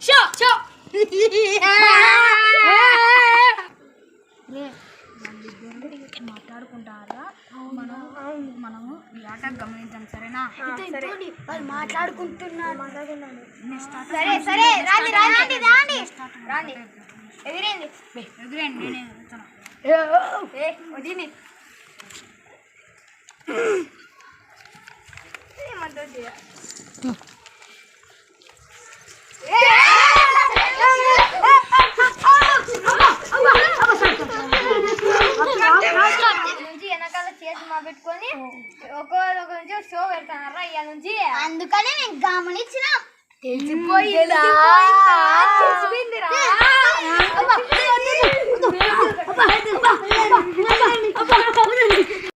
Sợ chưa? Sợ 嘿 మాట్లాడుకుంటారా? మనం మనము ఈ ఆట గమనించాం సరేనా? వాళ్ళు మాట్లాడుకుంటున్నారు. సరే సరే రాండి రాండి రాండి. రాండి. ఎదిరింది ఎదురండి నేనే ఎదురుతాను. ఏ వదిని. ఏమంటుంది వెనకాల చేతి మా పెట్టుకొని ఒక్కొక్క నుంచి షో పెడతానారా ఇవాళ నుంచి అందుకనే మేము గమనించినాం తెలిసిపోయిందిరా